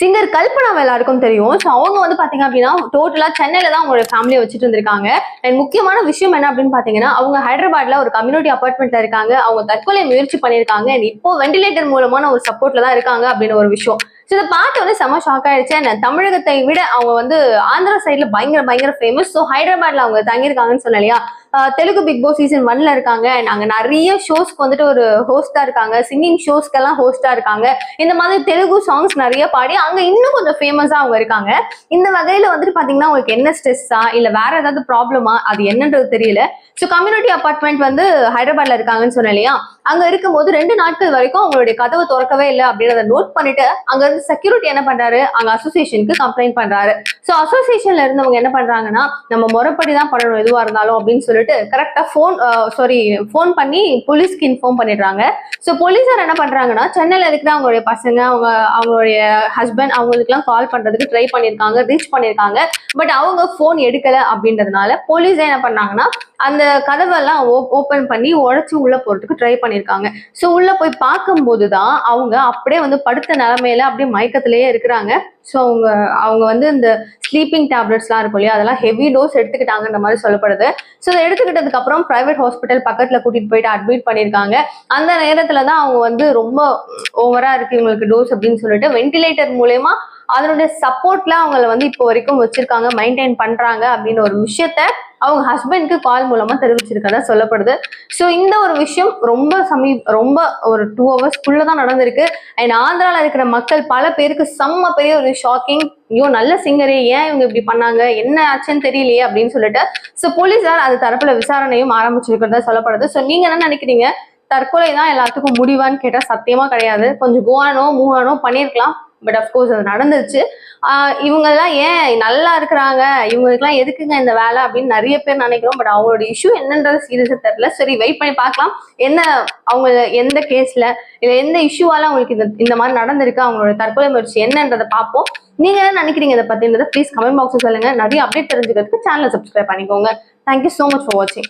Singer Kalpana எல்லாருக்கும் தெரியும். So அவங்க வந்து பாத்தீங்க அப்படின்னா டோட்டலா சென்னையில தான் அவங்களோட ஃபேமிலியை வச்சுட்டு இருந்திருக்காங்க அண்ட் முக்கியமான விஷயம் என்ன அப்படின்னு பாத்தீங்கன்னா அவங்க ஹைதராபாத்ல ஒரு கம்யூனிட்டி அபார்ட்மெண்ட்ல இருக்காங்க. அவங்க தற்கொலை முயற்சி பண்ணியிருக்காங்க. அண்ட் இப்போ வெண்டிலேட்டர் மூலமான ஒரு சப்போர்ட்ல தான் இருக்காங்க அப்படின்னு ஒரு விஷயம். ஸோ இதை பார்த்து வந்து செம ஷாக் ஆயிடுச்சு. அண்ட் தமிழகத்தை விட அவங்க வந்து ஆந்திரா சைட்ல பயங்கர பயங்கர ஃபேமஸ் ஸோ ஹைதராபாத்ல அவங்க தங்கியிருக்காங்கன்னு சொன்ன இல்லையா? தெலுங்கு பிக் பாஸ் சீசன் ஒன்ல இருக்காங்க. நாங்க அங்க நிறைய ஷோஸ்க்கு வந்துட்டு ஒரு ஹோஸ்டா இருக்காங்க. சிங்கிங் ஷோஸ்க்கெல்லாம் ஹோஸ்டா இருக்காங்க. இந்த மாதிரி தெலுங்கு சாங்ஸ் நிறைய பாடி அங்க இன்னும் கொஞ்சம் ஃபேமஸா அவங்க இருக்காங்க. இந்த வகையில வந்துட்டு பாத்தீங்கன்னா உங்களுக்கு என்ன ஸ்ட்ரெஸ்ஸா இல்ல வேற ஏதாவது ப்ராப்ளமா அது என்னன்றது தெரியல. ஸோ கம்யூனிட்டி அபார்ட்மெண்ட் வந்து ஹைதராபாத்ல இருக்காங்கன்னு சொன்னேன் இல்லையா? அங்க இருக்கும்போது ரெண்டு நாட்கள் வரைக்கும் அவங்களுடைய கதவு திறக்கவே இல்லை அப்படின்றத நோட் பண்ணிட்டு அங்க இருந்து செக்யூரிட்டி என்ன பண்றாரு? அங்க அசோசியேஷனுக்கு கம்ப்ளைண்ட் பண்றாரு. ஸோ அசோசியேஷன்ல இருந்தவங்க என்ன பண்றாங்கன்னா நம்ம முறைப்படி தான் பண்ணணும் எதுவா இருந்தாலும் அப்படின்னு சொல்லிட்டு கரெக்டா போன் சாரி போன் பண்ணி போலீஸ்க்கு இன்ஃபார்ம் பண்ணிடுறாங்க. ஸோ போலீஸார் என்ன பண்றாங்கன்னா சென்னையில இருக்கிற அவங்களுடைய பசங்க அவங்க அவங்களுடைய ஹஸ்பண்ட் அவங்களுக்குலாம் கால் பண்றதுக்கு ட்ரை பண்ணியிருக்காங்க ரீச் பண்ணியிருக்காங்க. பட் அவங்க போன் எடுக்கல அப்படின்றதுனால போலீஸ் என்ன பண்ணாங்கன்னா அந்த கதவெல்லாம் ஓப்பன் பண்ணி உடச்சி உள்ள போறதுக்கு ட்ரை பண்ணியிருக்காங்க ஸோ உள்ள போய் பார்க்கும்போது தான் அவங்க அப்படியே வந்து படுத்த நிலமையில அப்படியே மயக்கத்திலேயே இருக்கிறாங்க. ஸோ அவங்க அவங்க வந்து இந்த ஸ்லீப்பிங் டேப்லெட்ஸ்லாம் இருக்கும் இல்லையா அதெல்லாம் ஹெவி டோஸ் எடுத்துக்கிட்டாங்கன்ற மாதிரி சொல்லப்படுது. ஸோ அதை எடுத்துக்கிட்டதுக்கு அப்புறம் ப்ரைவேட் ஹாஸ்பிட்டல் பக்கத்தில் கூட்டிட்டு போயிட்டு அட்மிட் பண்ணியிருக்காங்க அந்த நேரத்தில் தான் அவங்க வந்து ரொம்ப ஓவரா இருக்கு இவங்களுக்கு டோஸ் அப்படின்னு சொல்லிட்டு வென்டிலேட்டர் மூலயமா அதனுடைய சப்போர்ட்ல அவங்கள வந்து இப்போ வரைக்கும் வச்சிருக்காங்க மெயின்டைன் பண்றாங்க அப்படின்னு ஒரு விஷயத்த அவங்க ஹஸ்பண்ட்க்கு கால் மூலமா தெரிவிச்சிருக்கதா சொல்லப்படுது. ஸோ இந்த ஒரு விஷயம் ரொம்ப சமீ ரொம்ப ஒரு டூ ஹவர்ஸ்க்குள்ள தான் நடந்திருக்கு. அண்ட் ஆந்திரால இருக்கிற மக்கள் பல பேருக்கு செம்ம பெரிய ஒரு ஷாக்கிங் ஐயோ நல்ல சிங்கரே ஏன் இவங்க இப்படி பண்ணாங்க என்ன ஆச்சுன்னு தெரியலையே அப்படின்னு சொல்லிட்டு ஸோ போலீஸார் அது தரப்புல விசாரணையும் ஆரம்பிச்சிருக்கிறதா சொல்லப்படுது. ஸோ நீங்க என்ன நினைக்கிறீங்க? தற்கொலை தான் எல்லாத்துக்கும் முடிவான்னு கேட்டால் சத்தியமா கிடையாது. கொஞ்சம் கோவானோ மூவானோ பண்ணியிருக்கலாம். பட் அஃப்கோர்ஸ் அது நடந்துச்சு இவங்கெல்லாம் ஏன் நல்லா இருக்கிறாங்க? இவங்களுக்குலாம் எதுக்குங்க இந்த வேலை அப்படின்னு நிறைய பேர் நினைக்கிறோம். பட் அவங்களோட இஷ்யூ என்னன்றது சீரியஸாக தெரியல. சரி வெயிட் பண்ணி பார்க்கலாம். என்ன அவங்க எந்த கேஸில் இல்லை எந்த இஷ்யூவால அவங்களுக்கு இந்த இந்த மாதிரி நடந்திருக்கு? அவங்களோட தற்கொலை முயற்சி என்னன்றதை பார்ப்போம். நீங்கள் என்ன நினைக்கிறீங்க இதை பத்தின்றதை ப்ளீஸ் கமெண்ட் பாக்ஸில் சொல்லுங்கள் நிறைய அப்டேட் தெரிஞ்சுக்கிறதுக்கு சேனலை சப்ஸ்கிரைப் பண்ணிக்கோங்க. தேங்க்யூ ஸோ மச் ஃபார் வாட்சிங்